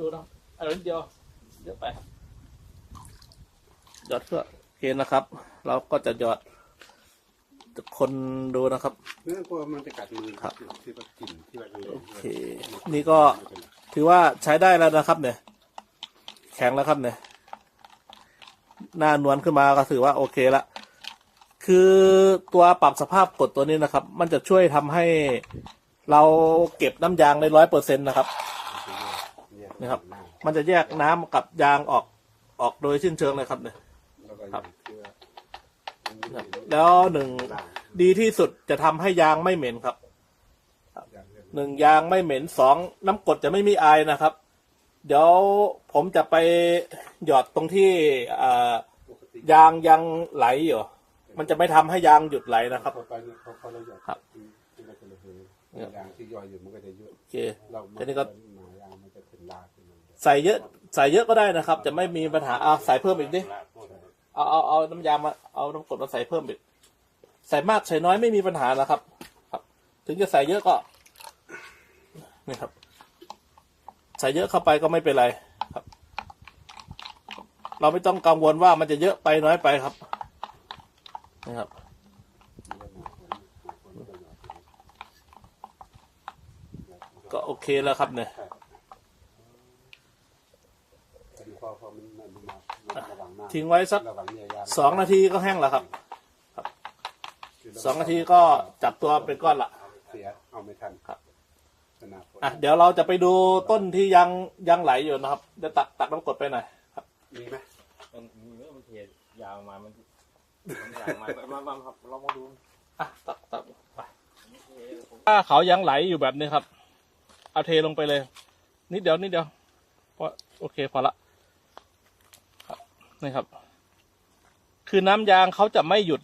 ดูนะเอานิดเดียวเยอะไปหยอดเพื่อโอเคนะครับ เราก็จะหยอดคนดูนะครับเนื้อกลัวมันจะกัดมือครับที่ว่ากลิ่นที่ว่าโอเค นี่ก็ถือว่าใช้ได้แล้วนะครับ เนี่ย แข็งแล้วครับเนี่ย หน้านวลขึ้นมาก็ถือว่าโอเคละคือตัวปรับสภาพกดตัวนี้นะครับ มันจะช่วยทำให้เราเก็บน้ำยางได้ร้อยเปอร์เซ็นต์นะครับ นะครับ มันจะแยกน้ำกับยางออกออกโดยสิ้นเชิงเลยครับเนี่ย แล้วก็ครับเกลือครับแล้วหนึ่งดีที่สุดจะทำให้ยางไม่เหม็นครับหนึ่งยางไม่เหม็นสองน้ำกรดจะไม่มีไอายนะครับ เดี๋ยวผมจะไปหยอดตรงที่อ่าปกติยางยังไหลอยู่ มันจะไม่ทำให้ยางหยุดไหลนะครับ พอไปเนี่ยพอพอเราหยอดครับมันก็จะระเหยยางที่ย่อยอยู่มันก็จะเยอะโอเค เราทีนี้ก็ หมายางมันจะเป็นลากขึ้นมา ใส่เยอะใส่เยอะก็ได้นะครับ จะไม่มีปัญหาอ่าใส่เพิ่มอีกดิเอาเอาเอาน้ำยามาเอาน้ำกรดมาใส่เพิ่มอีกใส่มากใส่น้อยไม่มีปัญหานะครับ ครับ ถึงจะใส่เยอะก็นี่ครับ ใส่เยอะเข้าไปก็ไม่เป็นไรครับ เราไม่ต้องกังวลว่ามันจะเยอะไปน้อยไปครับ นะครับก็โอเคแล้วครับเนี่ยพอพอมันมันมามันระวังหน้าทิ้งไว้สักระวังเนี่ยยางสองนาทีก็แห้งแล้วครับสองนาทีก็จับตัวเป็นก้อนละเสียเอาไม่ทันครับชนะผลอะเดี๋ยวเราจะไปดูต้นที่ยังยังไหลอยู่นะครับเดี๋ยวตักตักน้ำกรดไปหน่อยครับมีไหมมันมีมันเทียยาวมามัน มาวมามามาครับลองมาดูอะตักตักไปถ้าเขายังไหลอยู่แบบนี้ครับ เอาเทลงไปเลย นิดเดียวนิดเดียวพอโอเคพอละนี่ครับ คือน้ำยางเขาจะไม่หยุด